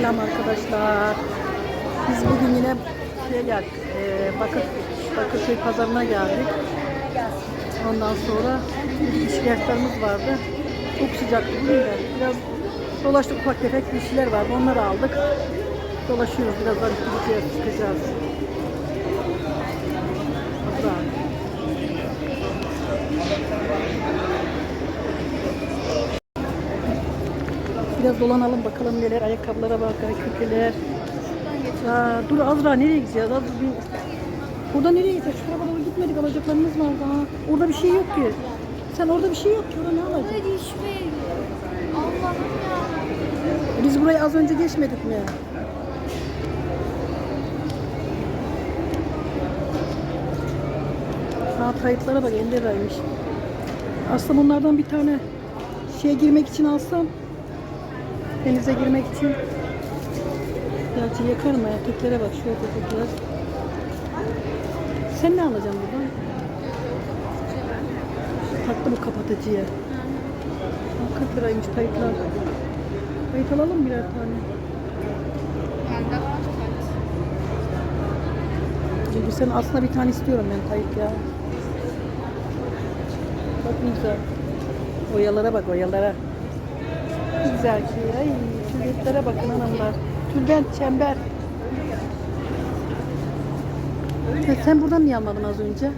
Selam arkadaşlar. Biz bugün yine şeye geldik. E, Bakır, Bakırköy pazarına geldik. Ondan sonra işlerimiz vardı. Çok sıcak bugün de. Biraz dolaştık ufak tefek bir şeyler vardı. Onları aldık. Dolaşıyoruz. Birazdan gideceğiz, çıkacağız. Biraz dolanalım bakalım neler, ayakkabılara bak, küpeler. Aa, dur Azra nereye gideceğiz? Az bir... Burada nereye gideceğiz? Şu tarafa doğru gitmedik alacaklarımız var daha. Orada bir şey yok ki. Sen orada bir şey yok ki. Orada ne alacaksın? Biz burayı az önce geçmedik mi? Ha kayıtlara bak 50 liraymış. Aslında bunlardan bir tane şeye girmek için alsam denize girmek için Gerçi yakar mı ya? Teklere bak şöyle tekler. Sen ne alacaksın buradan? Taktı bu kapatıcıya. Ha, 40 liraymış kayıtlar. Kayıt alalım birer tane. Bende var. Çünkü sen aslında bir tane istiyorum ben kayıt ya. Bak ne güzel. Oyalara bak oyalara. Ne güzel ki. Ay tülbentlere bakın hanımlar. Tülbent, çember. Ya sen buradan niye almadın az önce?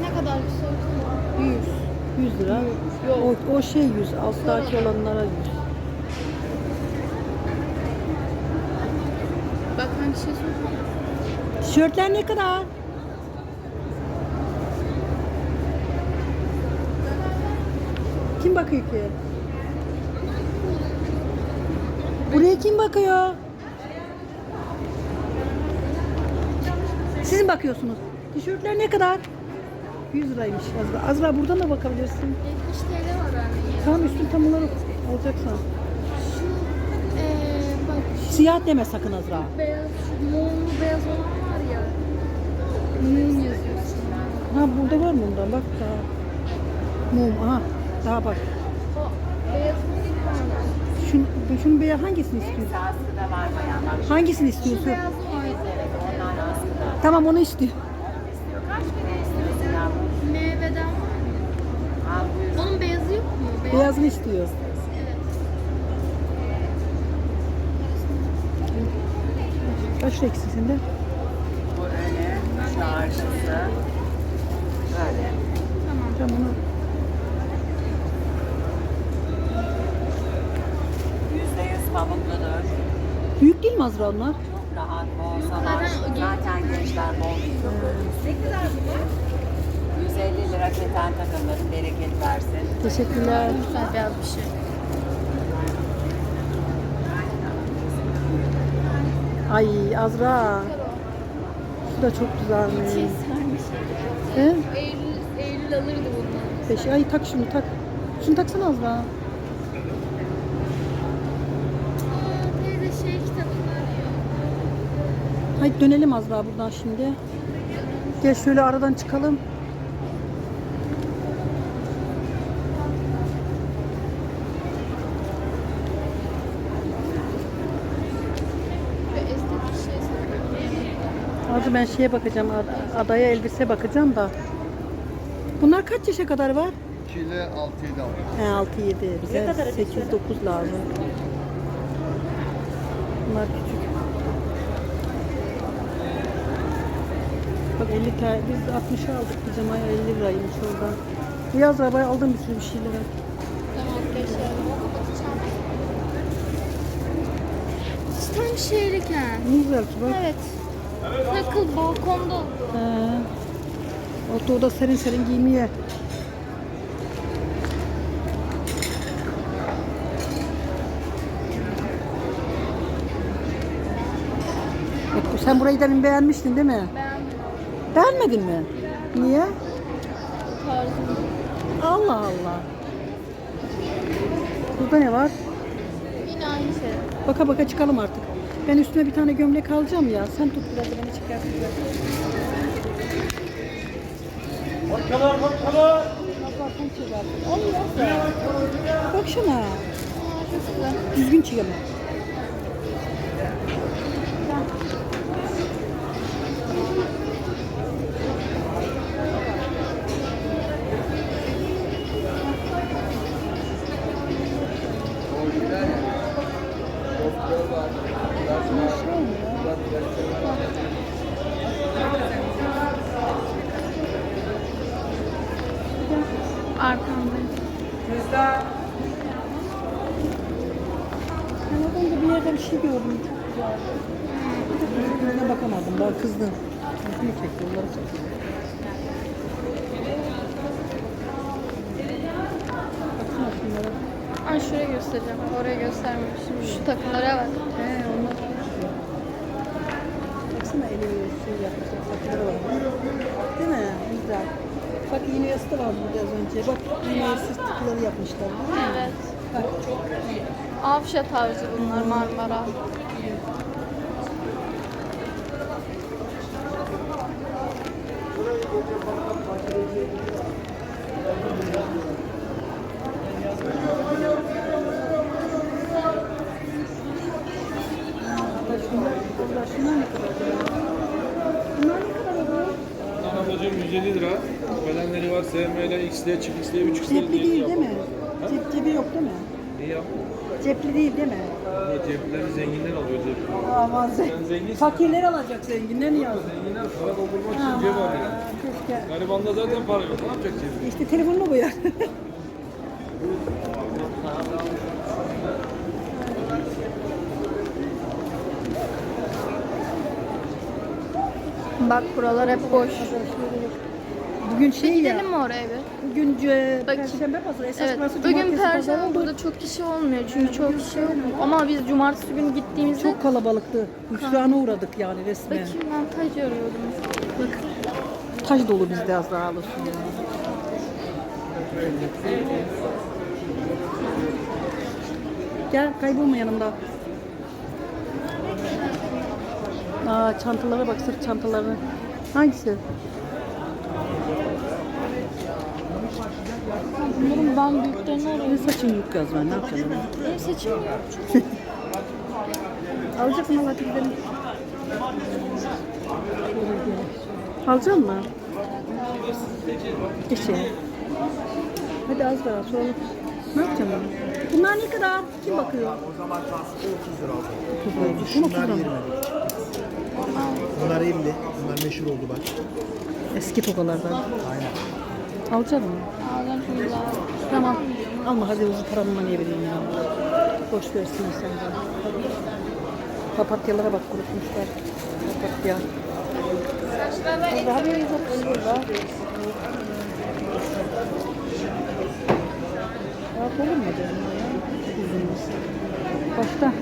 Ne kadar bir soru? 100. 100 lira. Yok. O, o şey 100. Alttaki olanlara 100. Bak hangi şey sor? Tişörtler ne kadar? Kim bakıyor ki? Buraya kim bakıyor? Siz mi bakıyorsunuz? Tişörtler ne kadar? 100 liraymış Azra. Azra buradan da bakabilirsin. 70 TL var bende. Tamam üstün tam olarak alacaksan. Şu eee bak şu Siyah deme sakın Azra. beyaz, şu morlu beyaz olan var ya. Moon yazıyorsun. Ha burada var mı ondan bak daha. Mum aha. Daha bak. O beyaz mı değil mi? Şun, şunun beyaz hangisini istiyorsun? Askıda var bayanlar. Hangisini Şu istiyorsun? beyaz mı var? Evet, onlar askıda. Tamam onu istiyor. İstiyor. Kaç kere istiyorsun yavrum? Meyveden var mı? Al buyur. Onun beyazı yok mu? Beyaz. Beyazını istiyor. Evet. Kaç eksisinde? Bu öyle. Çarşısı. Böyle. Tamam. Tamam onu. Büyük değil mi Azra onlar? Çok rahat, bol salaş. Zaten- gençler bol yiyor. Ne kadar bu? 150 lira keten takımların bereket versin. Teşekkürler. Güzel beyaz bir şey. Ay Azra. Şu da çok güzelmiş. Kesermiş. He? Eylül, Eylül alırdı bundan. Beş. Ay tak şunu tak. Şunu taksana Azra. Aa, teyze şey kitabını arıyor. Haydi dönelim Azra buradan şimdi. Gel şöyle aradan çıkalım. Şey. Azra ben şeye bakacağım. ad- Adaya elbise bakacağım da. Bunlar kaç yaşa kadar var? 2 ile 6 7 aldım. He 6 7. Bize 8 9 lazım. Bunlar küçük. Bak 50 tane biz 60 aldık pijamaya 50 liraymış orada. Bu yaz arabaya aldım bir sürü bir şeyleri. Tamam geçelim. Tam ha. Ne güzel ki bak. Evet. Takıl balkonda olur. He. Otoda serin serin giymeye. Sen burayı demin beğenmiştin değil mi? Beğenmedim. Beğenmedin mi? Niye? Allah Allah. Burada ne var? Yine aynı şey. Baka baka çıkalım artık. Ben üstüme bir tane gömlek alacağım ya. Sen tut biraz beni çıkarsın. Markalar markalar. Allah sen çıkarsın. Allah. Bak şuna. Aa, çok güzel. Düzgün çık ama. Ben oradan da bir yerde bir şey gördüm. Çok güzel. Yüzüne bakamadım. Ben kızdım. Yüzünü çekti. Onları çekti. Baksana şunlara. Ay şuraya göstereceğim. Oraya göstermemişim. Şu takımlara bak. He onlar. Baksana eli şey yapmışlar. Sakları var. Değil mi? Güzel. Bak iğne yası da vardı burada az önce. Bak iğne yası tıkları yapmışlar. Evet. Avşa tarzı bunlar Marmara. Şunlar, şunlar, şunlar ne kadar acaba? Bunlar ne kadar acaba? Ablacığım 150 lira. Bedenleri var. SML, XL, çift XL, 3 XL Cepli değil değil mi? Cep, cebi yok değil mi? Cepli değil değil mi? Bu cepleri zenginler alıyor cepleri. Aman Sen zenginsin. Fakirler alacak zenginler niye alacak? Zenginler para doldurmak için cep alıyor. Keşke. Garibanda zaten para yok. Ne yapacak cebi? İşte telefonunu koyar. Bak buralar hep boş. Bugün şey ya. Gidelim mi oraya bir? Bugün e, Bakayım. Perşembe pazarı. Esas Evet. burası Bugün cumartesi pazarı perşembe oldu. burada çok kişi olmuyor çünkü çok kişi yok. Ama biz cumartesi günü gittiğimizde Çok kalabalıktı. Hüsrana uğradık yani resmen. bakayım ben tac arıyordum. Bak. Taş dolu bizde az daha alışsın. Gel kaybolma yanımda. Aa çantalara bak sırt çantaları. Hangisi? Bunların ben büyüklerini Ne arıyorum. saçın yük yaz ben ne yapacağım? Benim saçım Alacak mı hadi gidelim. Alacak mı? İşte. Hadi az daha soralım. Ne yapacağım ben? Bunlar ne kadar? Kim bakıyor? O zaman tanesi 30 lira oldu. Bunu Şunlar kullan. 20. Bunlar 50. Bunlar meşhur oldu bak. Eski tokalardan. Aynen. Alacak mı? alacağım şimdi daha. Tamam. Alma hadi uzun paranı niye vereyim ya. Boş versin sen de. Papatyalara bak kurutmuşlar. Papatya. Daha bir yüz otuz lira. Rahat olur mu acaba ya? Yüzümüz. Başta.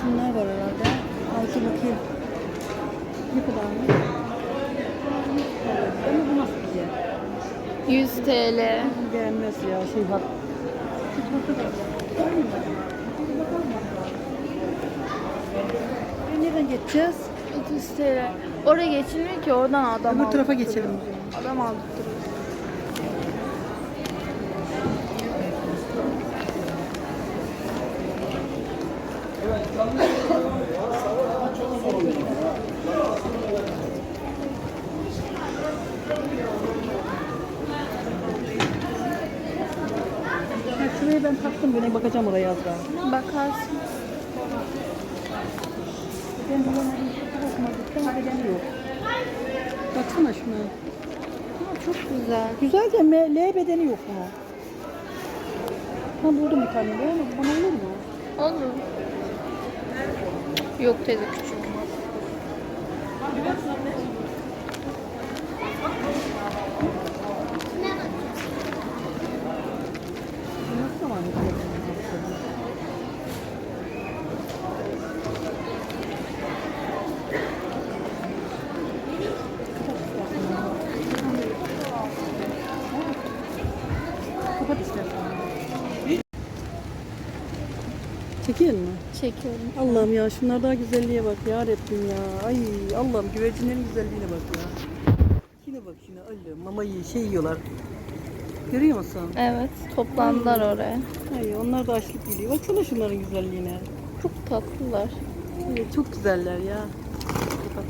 Şunlar var herhalde. Belki bakayım. Ne kadar mı? Ama bu nasıl güzel? 100 TL. Beğenmez ya şey mı? E, Nereden geçeceğiz? 30 TL. Oraya geçilmiyor ki oradan adam Öbür tarafa geçelim. Adam aldırtırıyor. Ha, şuraya ben taktım böyle bakacağım oraya az daha. Bakarsın. Ben bulamadım. Çok hoşuma gitti ama yok. Baksana şuna. Çok güzel. Güzel de M, L bedeni yok mu? Ben buldum bir tane de ama bana olur mu? Olur. Yok teyze küçük. Nasıl Çekiyor mu? Çekiyorum. Allah'ım ya şunlar daha güzelliğe bak ya Rabbim ya. Ay Allah'ım güvercinlerin güzelliğine bak ya. Yine bak yine Allah'ım mama yiyor, şey yiyorlar. Görüyor musun? Evet. Toplandılar oraya. Ay onlar da açlık geliyor. Baksana şunların güzelliğine. Çok tatlılar. Evet, çok güzeller ya. Bak.